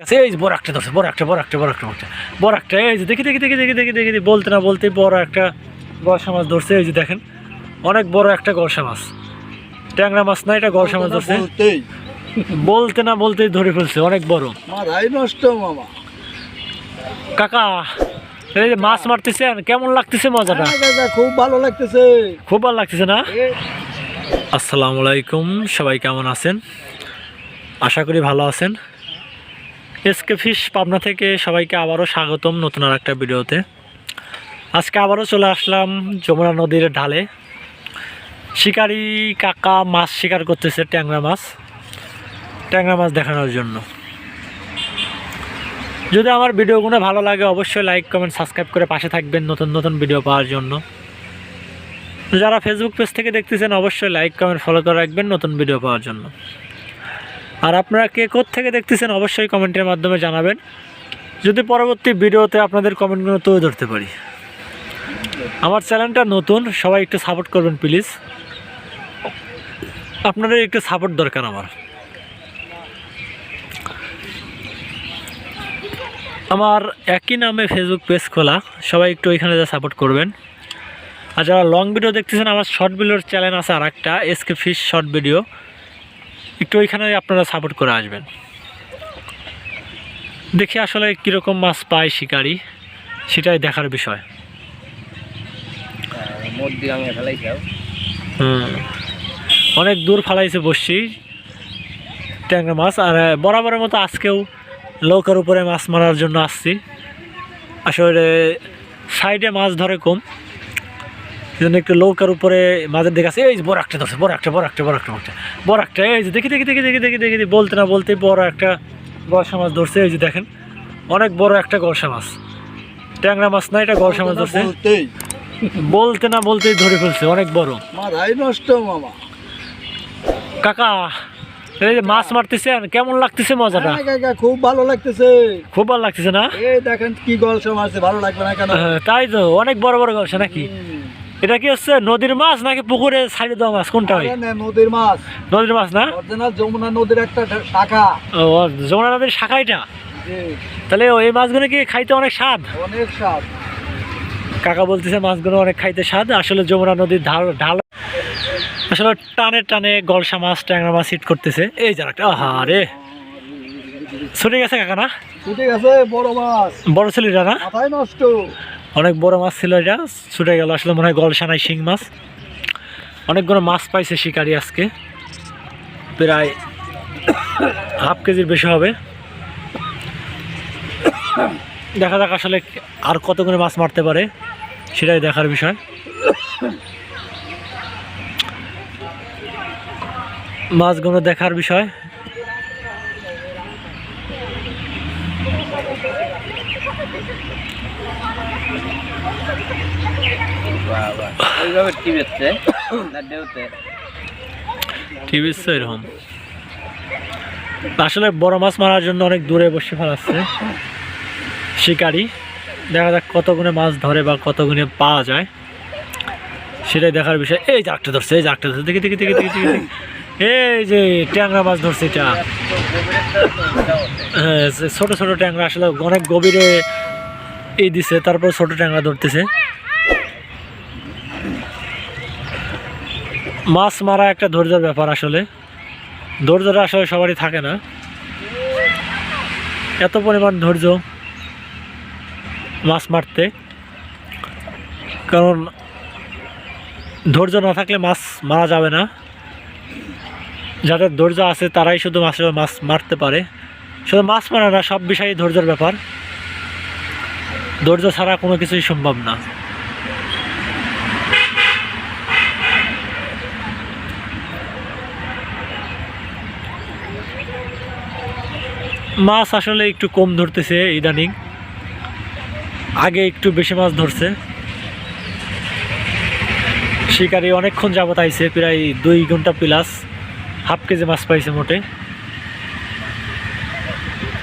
আচ্ছা, এই যে বড় একটা ধরছে বড় একটা বড় একটা বড় একটা বড় একটা এই যে দেখি দেখি দেখি দেখি দেখি দেখি বলতে না বলতে বড় একটা গলসা মাছ ধরছে এই যে দেখেন অনেক বড় একটা গলসা মাছ। ট্যাংরা মাছ না এটা গলসা মাছ ধরছে। বলতে না বলতেই ধরে ফেলছে অনেক বড়। নষ্ট মামা। কাকা এই যে মাছ মারতেছেন কেমন লাগতেছে মজাটা? হ্যাঁ, খুব ভালো লাগতেছে। খুব ভালো লাগতেছে না? আসসালামু আলাইকুম সবাই কেমন আছেন? আশা করি ভালো আছেন। এসকে ফিশ পাবনা থেকে সবাইকে আবারও স্বাগতম নতুন আর একটা ভিডিওতে। আজকে আবারও চলে আসলাম যমুনা নদীর ঢালে। শিকারি কাকা মাছ শিকার করতেছে ট্যাংরা মাছ। ট্যাংরা মাছ দেখানোর জন্য। যদি আমার ভিডিওগুলো ভালো লাগে, অবশ্যই লাইক কমেন্ট সাবস্ক্রাইব করে পাশে থাকবেন নতুন নতুন ভিডিও পাওয়ার জন্য। যারা ফেসবুক পেজ থেকে দেখতেছেন, অবশ্যই লাইক কমেন্ট ফলো করে রাখবেন নতুন ভিডিও পাওয়ার জন্য। আর আপনারা কে থেকে দেখতেছেন অবশ্যই কমেন্টের মাধ্যমে জানাবেন। যদি পরবর্তী ভিডিওতে আপনাদের কমেন্টগুলো তুলে ধরতে পারি। আমার চ্যানেলটা নতুন, সবাই একটু সাপোর্ট করবেন প্লিজ। আপনাদের একটু সাপোর্ট দরকার আমার। আমার একই নামে ফেসবুক পেজ খোলা, সবাই একটু ওইখানে যা সাপোর্ট করবেন। আর যারা লং ভিডিও দেখতেছেন, আমার শর্ট ভিডিওর চ্যানেল আছে আর একটা এসকে ফিশ শর্ট ভিডিও একটু ওইখানে আপনারা সাপোর্ট করে আসবেন। দেখি আসলে কীরকম মাছ পায় শিকারি, সেটাই দেখার বিষয়। অনেক দূর ফালাইছে বসছি ট্যাংরা মাছ, আর বরাবরের মতো আজকেও নৌকার উপরে মাছ মারার জন্য আসছি। আসলে সাইডে মাছ ধরে কম। সেজন্য একটু নৌকার উপরে মাছের দিকে আছে এই যে বড় একটা ধরছে বড় একটা বড় একটা বড় একটা বড় একটা। বড় একটা এই যে দেখি দেখি দেখি দেখি দেখি দেখি বলতে না বলতে বড় একটা গলসা মাছ ধরছে এই যে দেখেন। অনেক বড় একটা গলসা মাছ। ট্যাংরা মাছ না এটা গলসা মাছ ধরছে। বলতে না বলতেই ধরে ফেলছে অনেক বড়। নষ্ট মামা। কাকা এই যে মাছ মারতেছেন কেমন লাগতেছে মজাটা? হ্যাঁ, খুব ভালো লাগতেছে। খুব ভালো লাগতেছে না? এই দেখেন কি গল্প মারছে ভালো লাগবে না কেন? হ্যাঁ, তাই তো অনেক বড় বড় গলসা নাকি। এটা কি হচ্ছে নদীর মাছ নাকি পুকুরে ছাড়ে দেওয়া মাছ? কোনটা হয় না, নদীর মাছ। নদীর মাছ না? অরিজিনাল যমুনা নদীর একটা শাখা। ও যমুনা নদীর শাখাইটা জি, তাহলে ওই মাছগুলো কি খাইতে অনেক স্বাদ? অনেক স্বাদ। কাকা বলতেছে মাছগুলো অনেক খাইতে স্বাদ আসলে যমুনা নদীর ঢাল ঢাল আসলে টানে টানে গলসা মাছ ট্যাংরা মাছ হিট করতেছে। এই যার একটা আহা রে। ছুটে গেছে কাকা না? ঠিক গেছে বড় মাছ। বড় ছেলেটা না? মাথায় নষ্ট। অনেক বড় মাছ ছিল এটা, ছুটে গেল, আসলে মনে হয় গলসা নাই শিং মাছ। অনেকগুলো মাছ পাইছে শিকারি আজকে। প্রায় হাফ কেজির বেশি হবে। দেখা যাক আসলে আর কতগুলো মাছ মারতে পারে, সেটাই দেখার বিষয়। মাছগুলো দেখার বিষয়। এরকম। আসলে বড় মাছ মারার জন্য অনেক দূরে বসে ফেলাচ্ছে। শিকারি, দেখা যাক কত গুণে মাছ ধরে বা কত গুণে পাওয়া যায়। সেটাই দেখার বিষয়। এই যে একটা ধরছে, এই যে একটা ধরছে, দেখি দেখি দেখি দেখি। এই যে ট্যাংরা মাছ ধরছে এটা। হ্যাঁ ছোট ছোট ট্যাংরা, আসলে অনেক গভীরে এই দিছে, তারপর ছোট ট্যাংরা ধরতেছে। মাছ মারা একটা ধৈর্যের ব্যাপার আসলে। ধৈর্যটা আসলে সবারই থাকে না। এত পরিমাণ ধৈর্য মাছ মারতে। কারণ ধৈর্য না থাকলে মাছ মারা যাবে না। যাদের ধৈর্য আছে তারাই শুধু মাছের মাছ মারতে পারে। শুধু মাছ মারা না, সব বিষয়েই ধৈর্যের ব্যাপার। ধৈর্য ছাড়া কোনো কিছুই সম্ভব না। মাছ আসলে একটু কম ধরতেছে ইদানিং। আগে একটু বেশি মাছ ধরছে। শিকারি অনেকক্ষণ যাবত আইছে, প্রায় দুই ঘণ্টা প্লাস হাফ কেজি মাছ পাইছে মোটে।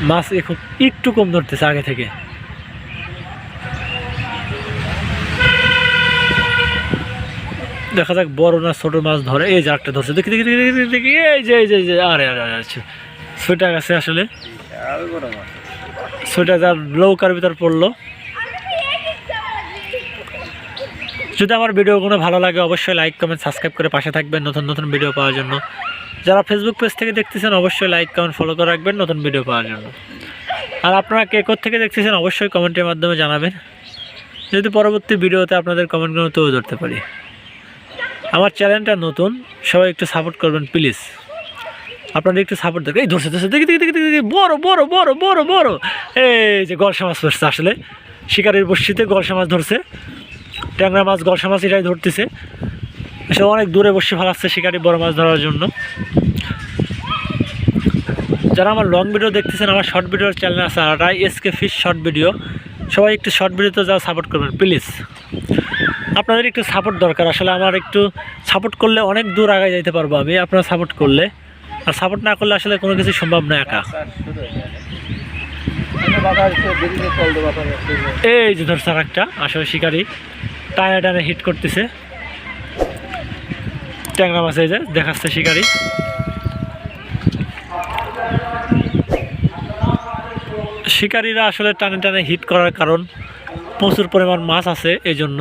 মাছ এখন একটু কম ধরতেছে আগে থেকে। দেখা যাক বড় না ছোট মাছ ধরে। এই যে একটা ধরছে। দেখি দেখি দেখি দেখি এই যে এই যে যে। আরে আরে আরে আচ্ছা। ছুটা গেছে আসলে। ছয়টা যার নৌকার ভিতর পড়ল। যদি আমার ভিডিওগুলো ভালো লাগে, অবশ্যই লাইক কমেন্ট সাবস্ক্রাইব করে পাশে থাকবেন নতুন নতুন ভিডিও পাওয়ার জন্য। যারা ফেসবুক পেজ থেকে দেখতেছেন, অবশ্যই লাইক কমেন্ট ফলো করে রাখবেন নতুন ভিডিও পাওয়ার জন্য। আর আপনারা কে থেকে দেখতেছেন, অবশ্যই কমেন্টের মাধ্যমে জানাবেন। যদি পরবর্তী ভিডিওতে আপনাদের কমেন্টগুলো তুলে ধরতে পারি। আমার চ্যানেলটা নতুন, সবাই একটু সাপোর্ট করবেন প্লিজ আপনারা একটু সাপোর্ট দরকার। এই ধরছে ধরছে, দেখি দেখি দেখি দেখি বড় বড় বড় বড় বড়। এই যে গলসা মাছ ধরছে আসলে। শিকারের বর্ষিতে গলসা মাছ ধরছে। ট্যাংরা মাছ, গলসা মাছ এটাই ধরতেছে। সে অনেক দূরে বসে ফেলাচ্ছে শিকারি বড় মাছ ধরার জন্য। যারা আমার লং ভিডিও দেখতেছেন, আমার শর্ট ভিডিওর চ্যানেল আছে, আর এসকে ফিশ শর্ট ভিডিও সবাই একটু শর্ট ভিডিওতে যারা সাপোর্ট করবেন প্লিজ আপনাদের একটু সাপোর্ট দরকার। আসলে আমার একটু সাপোর্ট করলে অনেক দূর আগে যাইতে পারব আমি আপনারা সাপোর্ট করলে। আর সাপোর্ট না করলে আসলে কোনো কিছু সম্ভব না একা। এই যে ধরছে একটা আসলে শিকারি। টানে টানে হিট করতেছে। ট্যাংরা মাছ এই যে, দেখাচ্ছে শিকারি। শিকারীরা আসলে টানে টানে হিট করার কারণ। প্রচুর পরিমাণ মাছ আছে এই জন্য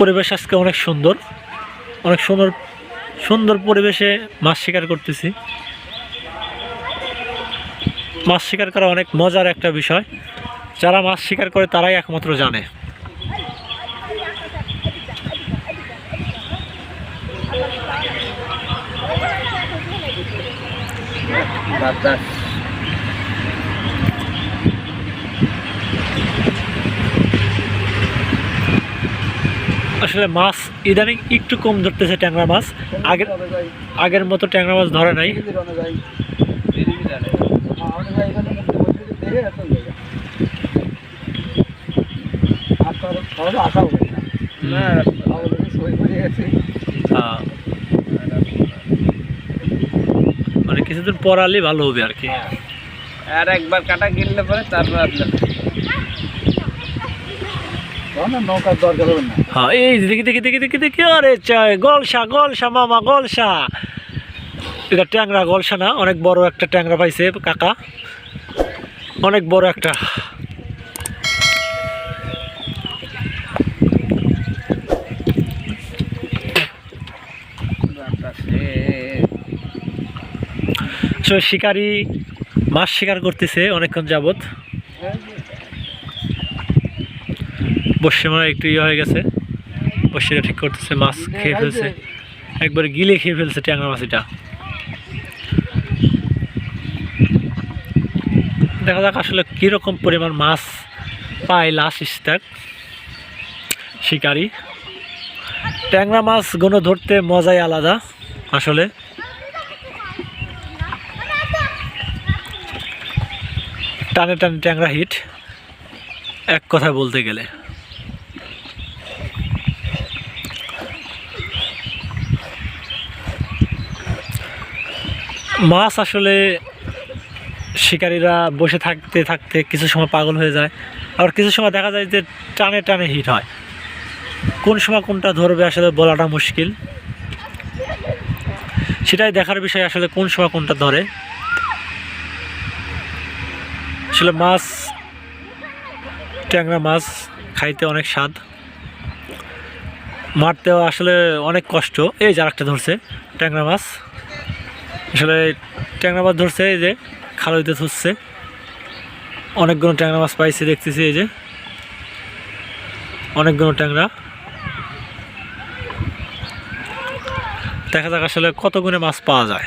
পরিবেশ আজকে অনেক সুন্দর। অনেক সুন্দর সুন্দর পরিবেশে মাছ শিকার করতেছি। মাছ শিকার করা অনেক মজার একটা বিষয়। যারা মাছ শিকার করে তারাই একমাত্র জানে। বাতাস আসলে মাছ ইদানিং একটু কম ধরতেছে ট্যাংরা মাছ। আগের আগের মতো ট্যাংরা মাছ ধরে নাই। না আহ, মানে কিছুদিন পর আলে ভালো হবে আর কি। আর একবার কাটা কিনলে পরে তারপর আপনার হ্যাঁ এই দেখি দেখি দেখি দেখি দেখি আরে চাই গলসা গলসা মামা গলসা। এটা ট্যাংরা গলসা না অনেক বড় একটা ট্যাংরা পাইছে কাকা। অনেক বড় একটা। সো শিকারি মাছ শিকার করতেছে অনেকক্ষণ যাবত মানে একটু ইয়ে হয়ে গেছে। বসিটা ঠিক করতেছে, মাছ খেয়ে ফেলছে। একবার গিলে খেয়ে ফেলছে ট্যাংরা মাছ এটা দেখা যাক আসলে কীরকম পরিমাণ মাছ পায় লাস্ট স্টাক শিকারি। ট্যাংরা মাছগুলো ধরতে মজাই আলাদা আসলে। টানে টানে ট্যাংরা হিট এক কথা বলতে গেলে। মাছ আসলে শিকারীরা বসে থাকতে থাকতে কিছু সময় পাগল হয়ে যায়। আবার কিছু সময় দেখা যায় যে টানে টানে হিট হয়। কোন সময় কোনটা ধরবে আসলে বলাটা মুশকিল। সেটাই দেখার বিষয় আসলে কোন সময় কোনটা ধরে। আসলে মাছ, ট্যাংরা মাছ খাইতে অনেক স্বাদ। মারতেও আসলে অনেক কষ্ট। এই যে আরেকটা ধরছে, ট্যাংরা মাছ। আসলে ট্যাংরা মাছ ধরছে, এই যে খালইতে ধরছে। অনেকগুলো ট্যাংরা মাছ পাইছে, দেখতেছি এই যে। অনেকগুলো ট্যাংরা। দেখা যাক আসলে কত গুণে মাছ পাওয়া যায়।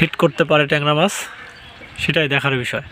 হিট করতে পারে ট্যাংরা মাছ। সেটাই দেখার বিষয়।